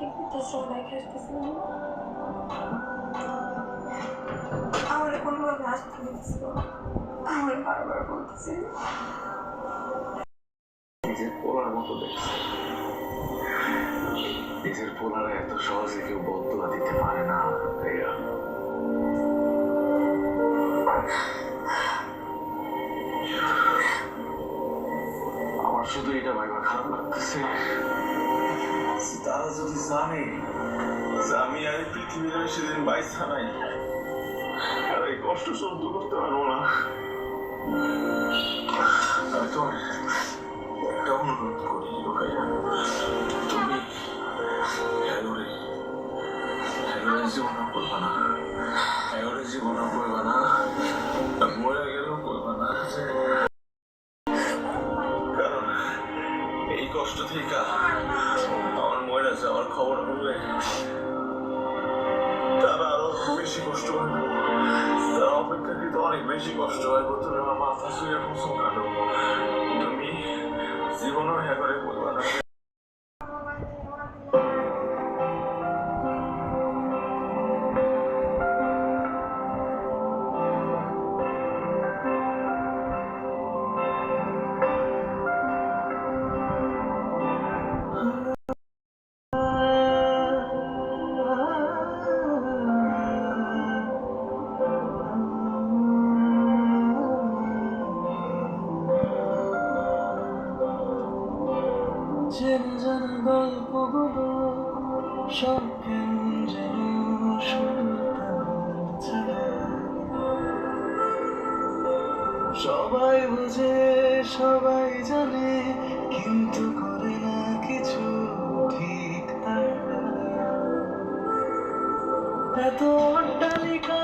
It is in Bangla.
আমাকে বৃদ্ধাশ্রমে রেখে আসতেছিলাম আমার কোনোভাবে আসতে দিচ্ছিল না। আমার বারবার বলতেছে নিজের পোলার মতো দেখছে নিজের পোলারে এত সহজে কেউ বদলা দিতে পারে না ভাইয়া আমার শুধু এটা ভাইবা খারাপ লাগতেছে তারা যদি জানে আমি আর পৃথিবীর আর সেদিন বাইসা নাই আর এই কষ্ট সহ্য করতে পারব না। একটা অনুরোধ তুমি হ্যালোরে না। না। গেলেও না। কারণ এই কষ্ট থেকে আমার মরে যাওয়ার খবর বললে তারা আরও বেশি কষ্ট পাবে তারা অপেক্ষাকৃত অনেক বেশি কষ্ট হয় তুমি আমার মাথা শুয়ে বসো কাটো চেনা জানা গল্পগুলো সব কেমন যেন সবাই বুঝে, সবাই জানে, কিন্তু করে না কিছু ঠিক এত অট্টালিকা